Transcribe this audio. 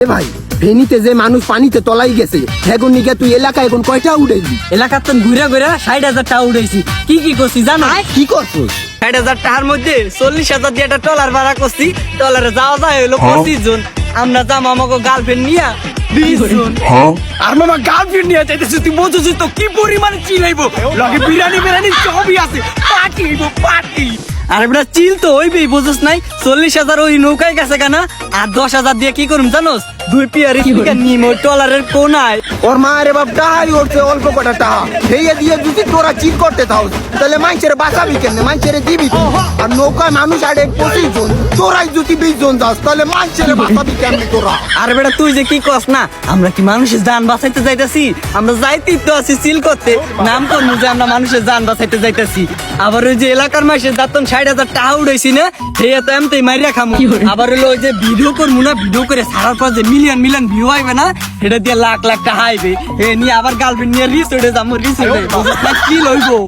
এ ভাই ফেনীতে যে মানুষ পানিতে তলাই গেছে এখন নিকে তুই এলাকা এখন কয়টা উঠেছি এলাকার তো ঘুরে ঘুরে ষাট হাজার টাকা উঠেছি কি কি করছি জানো? কি করছিস? ষাট হাজার টাকার মধ্যে চল্লিশ হাজার দিয়ে একটা টলার ভাড়া করছি। টলারে যাওয়া যায় হলো পঁচিশ জন। আমরা যাম আমাকে গার্লফ্রেন্ড নিয়ে আর মামা গার্লফ্রেন্ড নিয়ে চাইতেছিস তুই বুঝছিস তো কি পরিমাণে চিলাইবো? লগে বিরিয়ানি বিরিয়ানি সবই আছে। Party party. আর এবার চিল তো ওই বুঝোস নাই? চল্লিশ হাজার ওই নৌকায় গেছে কেনা, আর দশ হাজার দিয়ে কি করুম, জানোস? দুই পিয়ারি নিম ওই টলারের কোনায়। ওর মা রে বাপ টাহাই উঠছে অল্প কটা টাহা। ভেঙে দিয়ে যদি তোরা চিট করতে থাও তাহলে মাইছের বাঁচাবি কেমনে? মাইছের দিবি? আর নৌকায় মানুষ আড়ে পঁচিশ জন তোরাই যদি বিশ জন যাস তাহলে মাইছের বাঁচাবি কেমনে তোরা? আর বেটা তুই যে কি কস না আমরা কি মানুষের জান বাঁচাইতে যাইতাছি? আমরা যাইতেই তো আছি সিল করতে। নাম করব যে আমরা মানুষের জান বাঁচাইতে যাইতাছি। আবার ওই যে এলাকার মাসে যাতন ষাট হাজার টাকা উড়াইছি না সেই তো এমতেই মাইরা খামু। আবার হলো ওই যে ভিডিও করব না ভিডিও করে সারার পর যে মিলিয়ন মিলিয়ন ভিউ আইবে না? এটা দিয়ে লাখ লাখ টাকা আইবে। এ নিয়ে আবার গার্লফ্রেন্ড নিয়ে রিস উঠে যাব রিস উঠে কি লইবো?